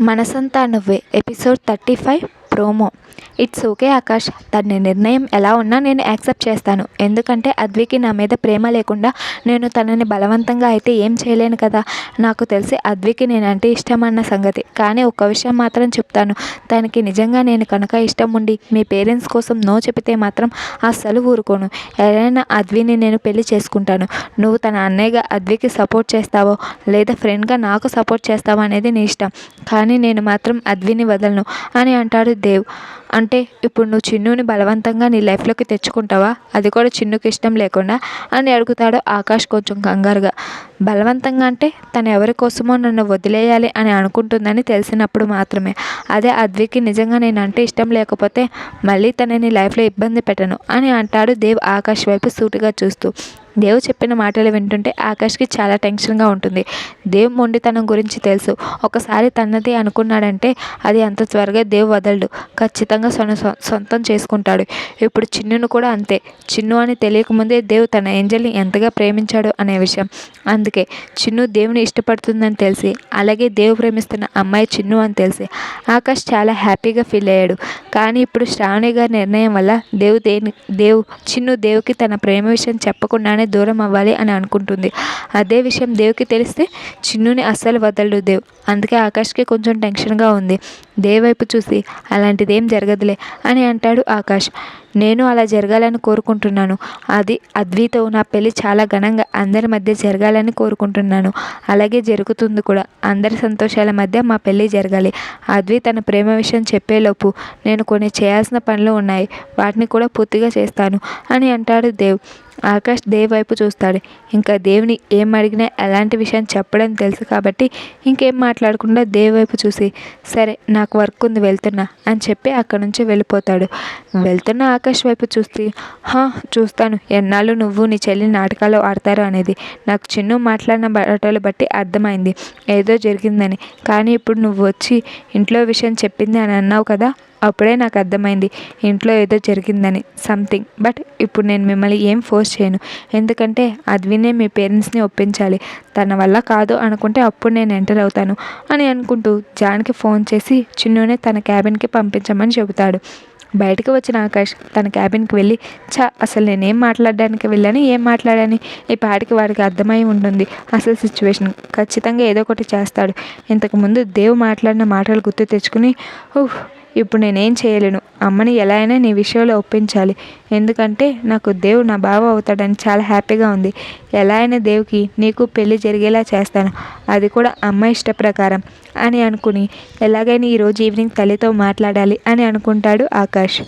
మనసంతా నువ్వే. Episode thirty five. Promo. It's okay Akash. తన నిర్ణయం ఎలా ఉన్నా నేను యాక్సెప్ట్ చేస్తాను. ఎందుకంటే అద్వికి నా మీద ప్రేమ లేకుండా నేను తనని బలవంతంగా అయితే ఏం చేయలేను కదా. నాకు తెలిసి అద్వికి నేనంటే ఇష్టం అన్న సంగతి. కానీ ఒక్క విషయం మాత్రం చెప్తాను. తనకి నిజంగా నేను కనుక ఇష్టం ఉండి మీ పేరెంట్స్ కోసం నో చెబితే మాత్రం అస్సలు ఊరుకోను. ఎవరైనా అద్విని నేను పెళ్ళి చేసుకుంటాను. నువ్వు తన అన్నయ్యగా అద్వికి సపోర్ట్ చేస్తావో లేదా ఫ్రెండ్గా నాకు సపోర్ట్ చేస్తావో అనేది నీ ఇష్టం. కానీ నేను మాత్రం అద్విని వదలను అని అంటాడు దేవ్. అంటే ఇప్పుడు నువ్వు చిన్నుని బలవంతంగా నీ లైఫ్లోకి తెచ్చుకుంటావా? అది కూడా చిన్నుకి ఇష్టం లేకుండా అని అడుగుతాడు ఆకాష్ కొంచెం కంగారుగా. బలవంతంగా అంటే తను ఎవరి కోసమో నన్ను వదిలేయాలి అని అనుకుంటుందని తెలిసినప్పుడు మాత్రమే. అదే అద్వికి నిజంగా నేను అంటే ఇష్టం లేకపోతే మళ్ళీ తనని లైఫ్లో ఇబ్బంది పెట్టను అని అంటాడు దేవ్ ఆకాష్ వైపు సూటిగా చూస్తూ. దేవ్ చెప్పిన మాటలు వింటుంటే ఆకాష్కి చాలా టెన్షన్గా ఉంటుంది. దేవ్ మొండితనం గురించి తెలుసు. ఒకసారి తన్నది అనుకున్నాడంటే అది అంత త్వరగా దేవ్ వదలడు. ఖచ్చితంగా సొన సొంతం చేసుకుంటాడు. ఇప్పుడు చిన్నును కూడా అంతే. చిన్ను అని తెలియకముందే దేవ్ తన ఏంజల్ని ఎంతగా ప్రేమించాడు అనే విషయం. అందుకే చిన్ను దేవుని ఇష్టపడుతుందని తెలిసి అలాగే దేవ్ ప్రేమిస్తున్న అమ్మాయి చిన్ను అని తెలిసి ఆకాష్ చాలా హ్యాపీగా ఫీల్ అయ్యాడు. కానీ ఇప్పుడు శ్రావణి గారి నిర్ణయం వల్ల దేవ్ దేని దేవ్ చిన్ను దేవుకి తన ప్రేమ విషయం చెప్పకుండానే దూరం అవ్వాలి అని అనుకుంటుంది. అదే విషయం దేవుకి తెలిస్తే చిన్నుని అస్సలు వదలడు దేవ్. అందుకే ఆకాష్కి కొంచెం టెన్షన్గా ఉంది. దేవ్ వైపు చూసి అలాంటిదేం జరగదులే అని అంటాడు ఆకాష్. నేను అలా జరగాలని కోరుకుంటున్నాను. అది అద్వితో నా పెళ్ళి చాలా ఘనంగా అందరి మధ్య జరగాలని కోరుకుంటున్నాను. అలాగే జరుగుతుంది కూడా. అందరి సంతోషాల మధ్య మా పెళ్ళి జరగాలి. అద్వి తన ప్రేమ విషయం చెప్పేలోపు నేను కొన్ని చేయాల్సిన పనులు ఉన్నాయి. వాటిని కూడా పూర్తిగా చేస్తాను అని అంటాడు దేవ్. ఆకాష్ దేవ్ వైపు చూస్తాడు. ఇంకా దేవుని ఏం అడిగినా ఎలాంటి విషయం చెప్పడం తెలుసు కాబట్టి ఇంకేం మాట్లాడకుండా దేవ్ వైపు చూసి సరే నాకు వర్క్ ఉంది వెళ్తున్నా అని చెప్పి అక్కడ నుంచి వెళ్ళిపోతాడు. వెళ్తున్న ఆకాష్ వైపు చూస్తే హా చూస్తాను. ఎన్నాళ్ళు నువ్వు నీ చెల్లి నాటకాలు ఆడతారు అనేది. నాకు చిన్ను మాట్లాడిన బట్టలు బట్టి అర్థమైంది. ఏదో జరిగిందని. కానీ ఇప్పుడు నువ్వు వచ్చి ఇంట్లో విషయం చెప్పింది అని అన్నావు కదా? అప్పుడే నాకు అర్థమైంది. ఇంట్లో ఏదో జరిగిందని సంథింగ్ బట్ ఇప్పుడు నేను మిమ్మల్ని ఏం ఫోర్స్ చేయను. ఎందుకంటే అది వినే మీ పేరెంట్స్ని ఒప్పించాలి. తన వల్ల కాదు అనుకుంటే అప్పుడు నేను ఎంటర్ అవుతాను అని అనుకుంటూ జాన్కి ఫోన్ చేసి చిన్నునే తన క్యాబిన్కి పంపించమని చెబుతాడు. బయటకు వచ్చిన ఆకాష్ తన క్యాబిన్కి వెళ్ళి చా అసలు నేనేం మాట్లాడడానికి వెళ్ళాను? ఏం మాట్లాడాను? ఈ పాటికి వాడికి అర్థమై ఉంటుంది. అసలు సిచ్యువేషన్ ఖచ్చితంగా ఏదో ఒకటి చేస్తాడు. ఇంతకుముందు దేవు మాట్లాడిన మాటలు గుర్తు తెచ్చుకుని ఊహ్ ఇప్పుడు నేనేం చేయలేను. అమ్మని ఎలా అయినా నీ విషయంలో ఒప్పించాలి. ఎందుకంటే నాకు దేవు నా బావ అవుతాడని చాలా హ్యాపీగా ఉంది. ఎలా అయినా దేవుకి నీకు పెళ్ళి జరిగేలా చేస్తాను. అది కూడా అమ్మ ఇష్ట ప్రకారం అని అనుకుని ఎలాగైనా ఈరోజు ఈవినింగ్ తల్లితో మాట్లాడాలి అని అనుకుంటాడు ఆకాష్.